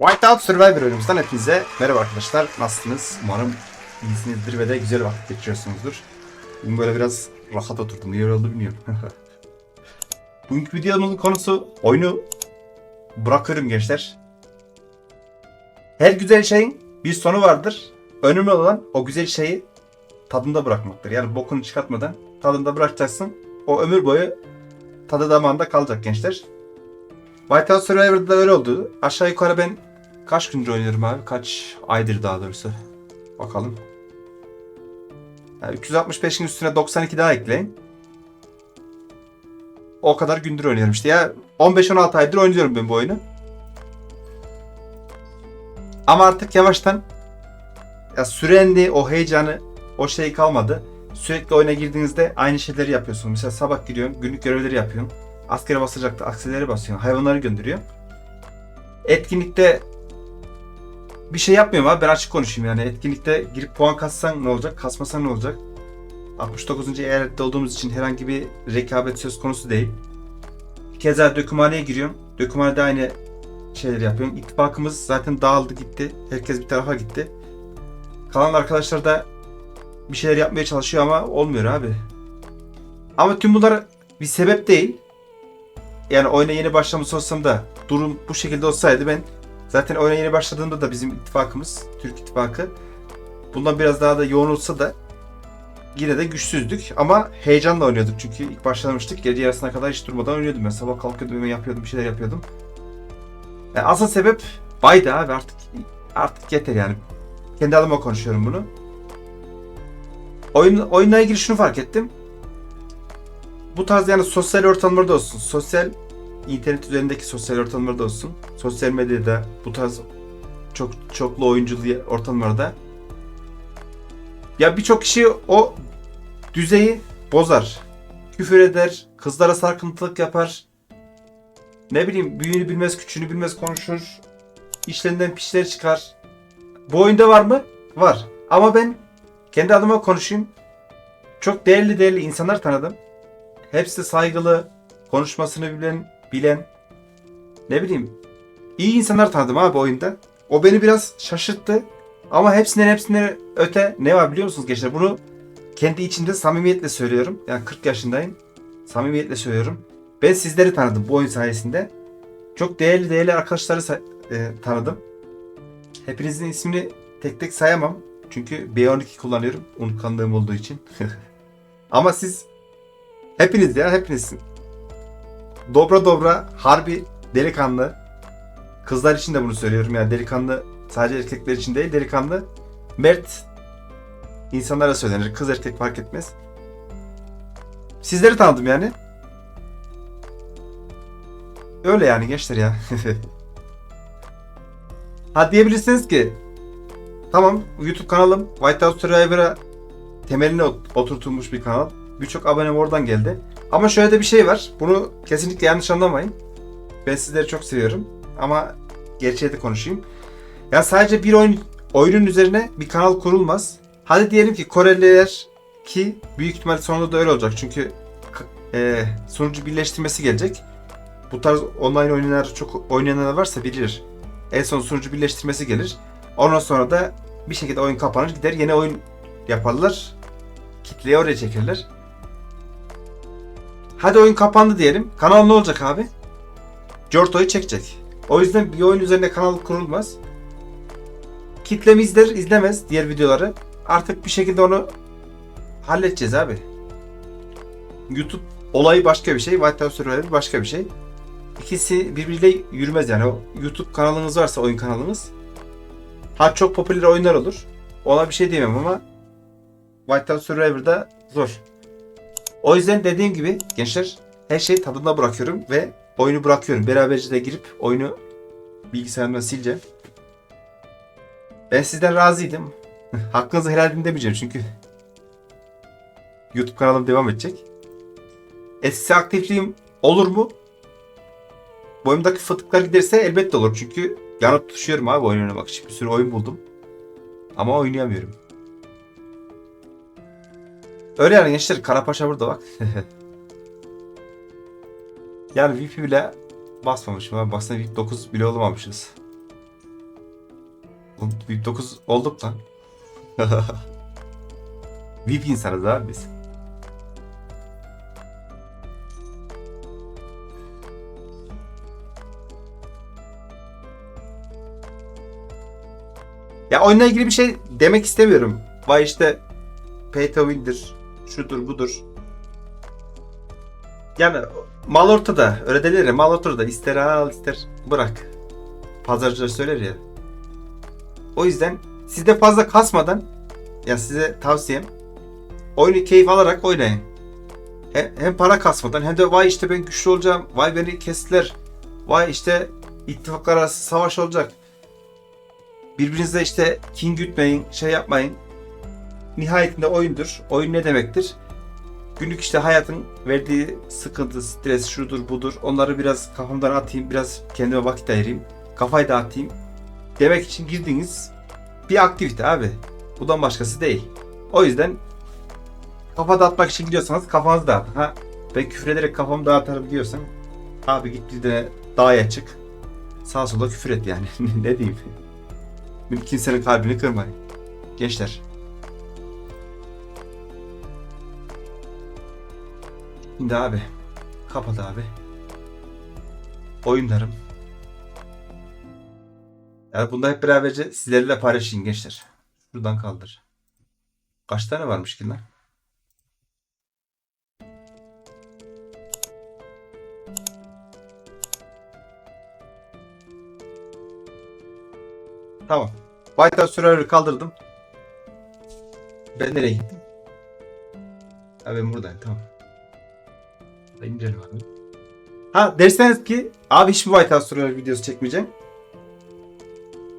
Whiteout Survivor oyunumuzdan hepinize merhaba arkadaşlar. Nasılsınız? Umarım iyisinizdir ve de güzel vakit geçiriyorsunuzdur. Bugün böyle biraz rahat oturdum. Niye oldu bilmiyorum. Bugünkü videonun konusu oyunu bırakıyorum gençler. Her güzel şeyin bir sonu vardır. Önemli olan o güzel şeyi tadında bırakmaktır. Yani bokunu çıkartmadan tadında bırakacaksın. O ömür boyu tadı damağında kalacak gençler. Whiteout Survivor'da da öyle oldu. Aşağı yukarı ben kaç gündür oynuyorum abi? Kaç aydır daha doğrusu. Bakalım. Yani 365'in üstüne 92 daha ekleyin. O kadar gündür oynuyorum işte. Ya 15-16 aydır oynuyorum ben bu oyunu. Ama artık yavaştan ya sürenli o heyecanı o şey kalmadı. Sürekli oyuna girdiğinizde aynı şeyleri yapıyorsun. Mesela sabah giriyorsun, günlük görevleri yapıyorsun. Askere basacakta aksileri basıyorsun. Hayvanları gönderiyorsun. Etkinlikte bir şey yapmıyorum abi ben açık konuşayım yani. Etkinlikte girip puan kassan ne olacak, kasmasan ne olacak? 69. eyalette olduğumuz için herhangi bir rekabet söz konusu değil. Keza dökümhaneye giriyorum. Dökümhanede aynı şeyleri yapıyorum. İttifakımız zaten dağıldı gitti. Herkes bir tarafa gitti. Kalan arkadaşlar da bir şeyler yapmaya çalışıyor ama olmuyor abi. Ama tüm bunlar bir sebep değil. Yani oyuna yeni başlamış olsam da durum bu şekilde olsaydı ben zaten oyuna yeni başladığımda da bizim ittifakımız, Türk ittifakı bundan biraz daha da yoğun olsa da yine de güçsüzdük ama heyecanla oynuyorduk çünkü ilk başlamıştık. Gece yarısına kadar hiç durmadan oynuyordum. Ben sabah kalkıyordum, hemen yapıyordum, bir şeyler yapıyordum. Yani asıl sebep baydı abi artık artık yeter yani. Kendi adıma konuşuyorum bunu. Oyun, oyunla ilgili şunu fark ettim. Bu tarz yani sosyal ortamlarda olsun, sosyal internet üzerindeki sosyal ortamlarda olsun, sosyal medyada bu tarz çok çoklu oyunculu ortamlarda ya birçok kişi o düzeyi bozar. Küfür eder, kızlara sarkıntılık yapar. Ne bileyim büyüğünü bilmez, küçüğünü bilmez konuşur. İşlerinden pişler çıkar. Bu oyunda var mı? Var. Ama ben kendi adıma konuşayım. Çok değerli değerli insanlar tanıdım. Hepsi saygılı, konuşmasını bilen, bilen, ne bileyim, iyi insanlar tanıdım abi oyunda. O beni biraz şaşırttı. Ama hepsinden hepsinden öte ne var biliyor musunuz gençler? Bunu kendi içimde samimiyetle söylüyorum. Yani 40 yaşındayım. Samimiyetle söylüyorum. Ben sizleri tanıdım bu oyun sayesinde. Çok değerli değerli arkadaşları e, tanıdım. Hepinizin ismini tek tek sayamam. Çünkü B12 kullanıyorum. Unutkanlığım olduğu için. Ama siz hepiniz ya hepiniz. Dobra dobra harbi delikanlı. Kızlar için de bunu söylüyorum yani delikanlı sadece erkekler için değil delikanlı. Mert insanlara söylenir. Kız erkek fark etmez. Sizleri tanıdım yani. Öyle yani gençler ya. ha diyebilirsiniz ki tamam YouTube kanalım Whitehouse Survivor'a temeline ot- oturtulmuş bir kanal. Birçok abonem oradan geldi. Ama şöyle de bir şey var. Bunu kesinlikle yanlış anlamayın. Ben sizleri çok seviyorum. Ama gerçeği de konuşayım. Ya sadece bir oyun oyunun üzerine bir kanal kurulmaz. Hadi diyelim ki Koreliler ki büyük ihtimal sonunda da öyle olacak. Çünkü e, sunucu birleştirmesi gelecek. Bu tarz online oyunlar çok oynayanlar varsa bilir. En son sunucu birleştirmesi gelir. Ondan sonra da bir şekilde oyun kapanır gider yeni oyun yaparlar. Kitleyi oraya çekirler. Hadi oyun kapandı diyelim. Kanal ne olacak abi? Jorto'yu çekecek. O yüzden bir oyun üzerine kanal kurulmaz. Kitlemi izler izlemez diğer videoları. Artık bir şekilde onu halledeceğiz abi. YouTube olayı başka bir şey. Whitehouse Survivor başka bir şey. İkisi birbiriyle yürümez yani. O YouTube kanalınız varsa oyun kanalınız. Ha çok popüler oyunlar olur. Ona bir şey diyemem ama Whitehouse Survivor'da zor. O yüzden dediğim gibi gençler her şeyi tadında bırakıyorum ve oyunu bırakıyorum. Beraberce de girip oyunu bilgisayarımdan sileceğim. Ben sizden razıydım. Hakkınızı helal edin demeyeceğim çünkü YouTube kanalım devam edecek. Eskisi aktifliğim olur mu? Boyumdaki fıtıklar giderse elbette olur. Çünkü yanıp tutuşuyorum abi oyun oynamak için. Bir sürü oyun buldum. Ama oynayamıyorum. Öyle yani gençler. Karapaşa burada bak. yani VIP bile basmamışım abi. Baksana VIP 9 bile olamamışız. Oğlum, VIP 9 olduk lan. VIP insanız abi biz. Ya oyunla ilgili bir şey demek istemiyorum. Vay işte pay to win'dir, şudur budur. Yani mal ortada. Öyle denir ya mal ortada. İster al ister bırak. Pazarcılar söyler ya. O yüzden siz fazla kasmadan ya size tavsiyem oyunu keyif alarak oynayın. Hem para kasmadan hem de vay işte ben güçlü olacağım. Vay beni kestiler. Vay işte ittifaklar arası savaş olacak. Birbirinize işte kin gütmeyin, şey yapmayın. Nihayetinde oyundur. Oyun ne demektir? Günlük işte hayatın verdiği sıkıntı, stres, şudur budur. Onları biraz kafamdan atayım, biraz kendime vakit ayırayım. Kafayı dağıtayım. Demek için girdiğiniz bir aktivite abi. Bundan başkası değil. O yüzden kafa dağıtmak için gidiyorsanız kafanızı dağıtın. Ha, ben küfür ederek kafamı dağıtarım diyorsan abi git bir de dağa çık. Sağa sola küfür et yani. ne diyeyim. Kimsenin kalbini kırmayın. Gençler. Şimdi abi. Kapat abi. Oyunlarım. Yani bunda hep beraberce sizlerle paylaşayım gençler. Şuradan kaldır. Kaç tane varmış ki lan? Tamam. House Survivor'ı kaldırdım. Ben nereye gittim? Ha ben buradayım tamam. İndirelim abi. Ha derseniz ki abi hiçbir White House Survivor videosu çekmeyeceğim.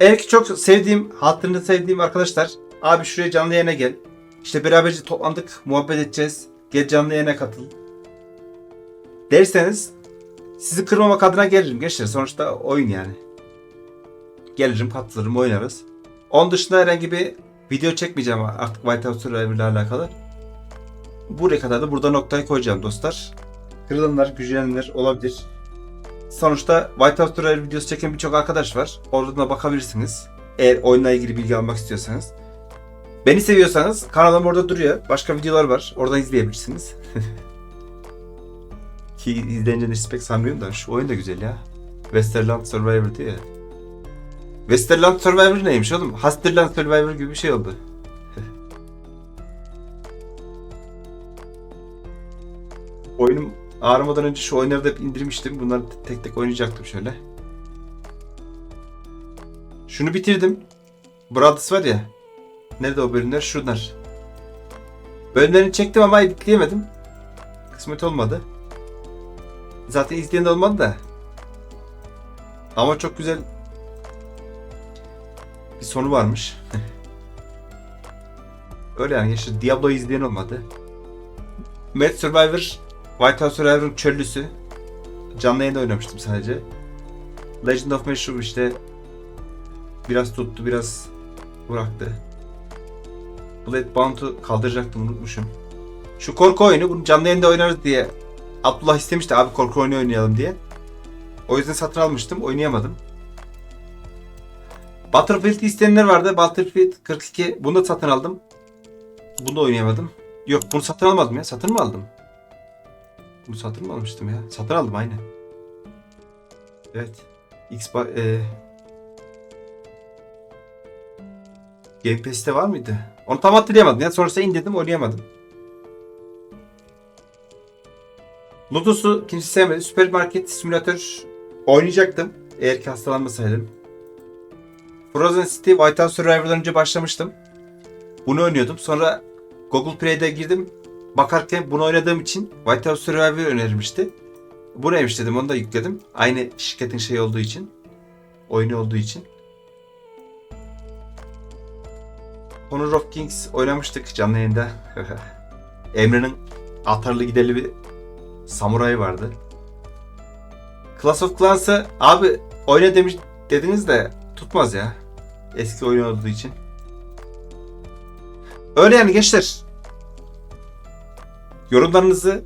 Eğer ki çok sevdiğim, hatırını sevdiğim arkadaşlar abi şuraya canlı yayına gel. İşte beraberce toplandık, muhabbet edeceğiz. Gel canlı yayına katıl. Derseniz sizi kırmamak adına gelirim gençler. Sonuçta oyun yani. Gelirim, katılırım, oynarız. Onun dışında herhangi bir video çekmeyeceğim artık White House Survivor ile alakalı. Buraya kadar da burada noktayı koyacağım dostlar. Kırılanlar, güçlenenler olabilir. Sonuçta White House Survivor videosu çeken birçok arkadaş var. Oradan da bakabilirsiniz. Eğer oyunla ilgili bilgi almak istiyorsanız. Beni seviyorsanız kanalım orada duruyor. Başka videolar var. Oradan izleyebilirsiniz. Ki izleyince pek sanmıyorum da şu oyun da güzel ya. Westerland Survivor diye. Westerland Survivor neymiş oğlum? Hasterland Survivor gibi bir şey oldu. Oyunum ağrımadan önce şu oyunları da indirmiştim. Bunları tek tek oynayacaktım şöyle. Şunu bitirdim. Brothers var ya. Nerede o bölümler? Şunlar. Bölümlerini çektim ama editleyemedim. Kısmet olmadı. Zaten izleyen de olmadı da. Ama çok güzel bir sonu varmış. Öyle yani işte Diablo'yu izleyen olmadı. Mad Survivor, White House Survivor'ın çöllüsü. Canlı yayında oynamıştım sadece. Legend of Mushroom işte biraz tuttu biraz bıraktı. Bloodbound'u kaldıracaktım unutmuşum. Şu korku oyunu bunu canlı yayında oynarız diye Abdullah istemişti abi korku oyunu oynayalım diye. O yüzden satın almıştım oynayamadım. Battlefield isteyenler vardı. Battlefield 42 bunu da satın aldım. Bunu da oynayamadım. Yok bunu satın almadım ya. Satın mı aldım? Bunu satın mı almıştım ya? Satın aldım aynı. Evet. Xbox e... Game Pass'te var mıydı? Onu tam hatırlayamadım ya. Sonrasında indirdim oynayamadım. Lotus'u kimse sevmedi. Süpermarket simülatör oynayacaktım. Eğer ki hastalanmasaydım. Frozen City White House Survivor'dan önce başlamıştım. Bunu oynuyordum. Sonra Google Play'de girdim. Bakarken bunu oynadığım için White House Survivor önermişti. Bu neymiş dedim onu da yükledim. Aynı şirketin şey olduğu için. Oyunu olduğu için. Honor of Kings oynamıştık canlı yayında. Emre'nin atarlı giderli bir samurayı vardı. Clash of Clans'ı abi oyna demiş dediniz de tutmaz ya. Eski oyun olduğu için. Öyle yani gençler. Yorumlarınızı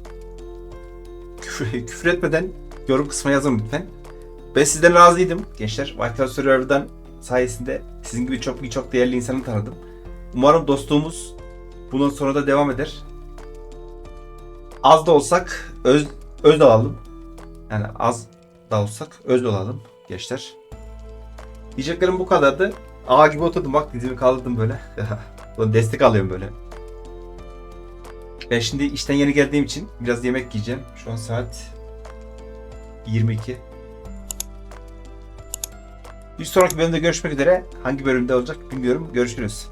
küfür, küfür etmeden yorum kısmına yazın lütfen. Ben sizden razıydım gençler. White Survivor'dan sayesinde sizin gibi çok çok değerli insanı tanıdım. Umarım dostluğumuz bundan sonra da devam eder. Az da olsak öz, öz olalım. Yani az da olsak öz olalım gençler. Diyeceklerim bu kadardı. Ağa gibi oturdum bak dizimi kaldırdım böyle. Destek alıyorum böyle. Ben şimdi işten yeni geldiğim için biraz yemek yiyeceğim. Şu an saat 22. Bir sonraki bölümde görüşmek üzere. Hangi bölümde olacak bilmiyorum. Görüşürüz.